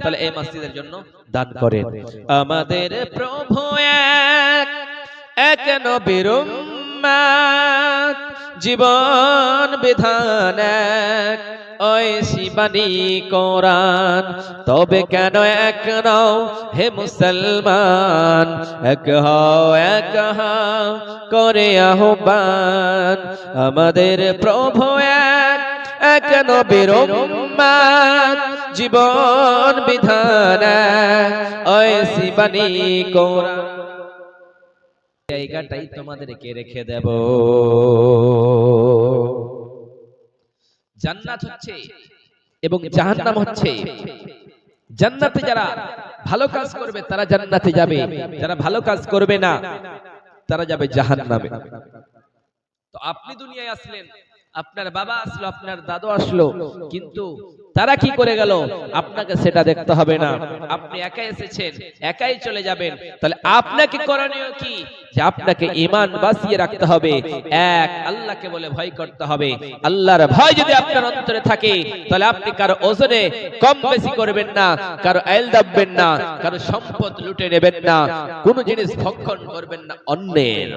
তাহলে এই মসজিদের জন্য দান করেন। আমাদের প্রভু এক এক নবীর জীবন বিধান এক ওই শিবানী কোরআন। তবে কেন এক নও হে মুসলমান এক হও এক হও করে আহ্বান। আমাদের প্রভু এক এক নবীর উম্মাত, জীবন বিধান, ওই শিবানী কোরআন জায়গাটাই তোমাদেরকে রেখে দেব। জান্নাত হচ্ছে এবং জাহান্নাম হচ্ছে। জান্নাতে যারা ভালো কাজ করবে, তারা জান্নাতে যাবে। যারা ভালো কাজ করবে না, তারা যাবে জাহান্নামে। তো আপনি দুনিয়ায় আসলেন, আপনার বাবা আসলো, আপনার দাদু আসলো, কিন্তু তারা কি করে গেল? আপনাকে সেটা দেখতে হবে না। আপনি একাই এসেছেন, একাই চলে যাবেন। তাহলে আপনাকে করণীয় কি? যে আপনাকে ইমান বাঁচিয়ে রাখতে হবে। এক, আল্লাহকে বলে ভয় করতে হবে। আল্লাহর ভয় যদি আপনার অন্তরে থাকে, তাহলে আপনি কারও ওজনে কম বেশি করবেন না, কারও আইল দাববেন না, কারও সম্পদ লুটে নেবেন না, কোনো জিনিস ভক্ষণ করবেন না, অন্যের।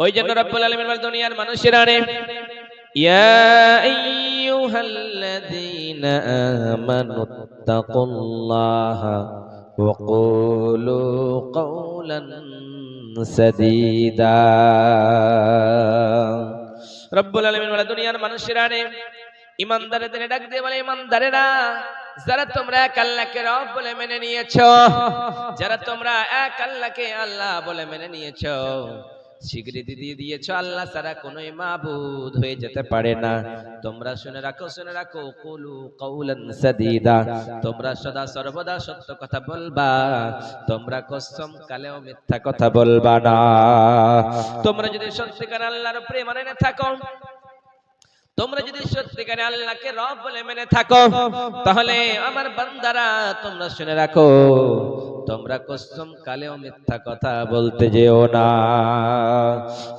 ওই জন্য রব্বুল আলামিন দুনিয়ার মানুষেরা রে ইয়া আইয়ুহাল্লাযীনা আমানু তাকুল্লাহা ওয়া কুলু কওলান সাদীদা রব্বুল আলামিন বলেন দুনিয়ার মানুষেরা রে ইমানদারদের ডাক দিয়ে বলে ইমান ইমানদারেরা যারা তোমরা এক আল্লাহকে রব বলে মেনে নিয়েছো যারা তোমরা এক আল্লাহকে আল্লাহ বলে মেনে নিয়েছো স্বীকৃতি দিয়ে দিয়েছ আল্লাহ ছাড়া কোন মাবুদ হয়ে যেতে পারে না। তোমরা শুনে রাখো শুনে রাখো, কুলু কৌলান সাদিদা। তোমরা সদা সর্বদা সত্য কথা বলবা। তোমরা কসম কালেও মিথ্যা কথা বলবা না। তোমরা যদি সত্যিকার আল্লাহর প্রেম মানে থাকো, তোমরা যদি সত্যিকারে আল্লাহকে রব বলে মেনে থাকো, তাহলে আমার বান্দারা তোমরা শুনে রাখো। তোমরা কসম কালেও মিথ্যা কথা বলতে যেও না।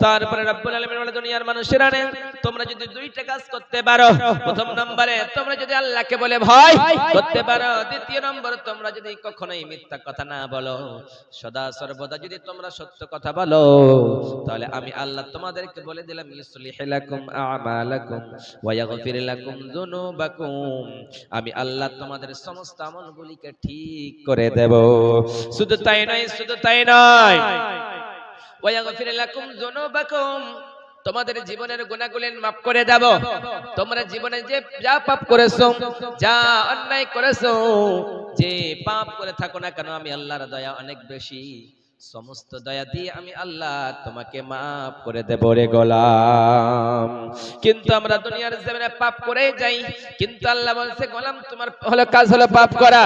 তারপরে রব্বুল আলামিন বলে দুনিয়ার মানুষেরা তোমরা যদি দুইটা কাজ করতে পারো প্রথম নম্বরে তোমরা যদি আল্লাহকে বলে ভয় করতে পারো দ্বিতীয় নম্বর তোমরা যদি কখনোই মিথ্যা কথা না বলো সদা সর্বদা যদি তোমরা সত্য কথা বলো তাহলে আমি আল্লাহ তোমাদেরকে বলে দিলাম ইউসলিহ লাকুম আমালাকুম ওয়া ইয়াগফির লাকুম যুনুবাকুম। আমি আল্লাহ তোমাদের সমস্ত আমলগুলিকে ঠিক করে দেব। শুধু তাই নয় শুধু তাই নয়। ওয়া ইয়াগফির লাকুম যুনুবাকুম। তোমাদের জীবনের গুণাগুলি মাফ করে দেব। তোমরা জীবনে যে যা পাপ করেছ, যা অন্যায় করেছ, যে পাপ করে থাকো না কেন, আমি আল্লাহর দয়া অনেক বেশি। সমস্ত দয়া দিয়ে আমি আল্লাহ তোমাকে মাফ করে দেব রে গোলাম। কিন্তু আমরা দুনিয়ার জমিনে পাপ করেই যাই, কিন্তু আল্লাহ বলছে, গোলাম, তোমার হলো কাজ হলো পাপ করা।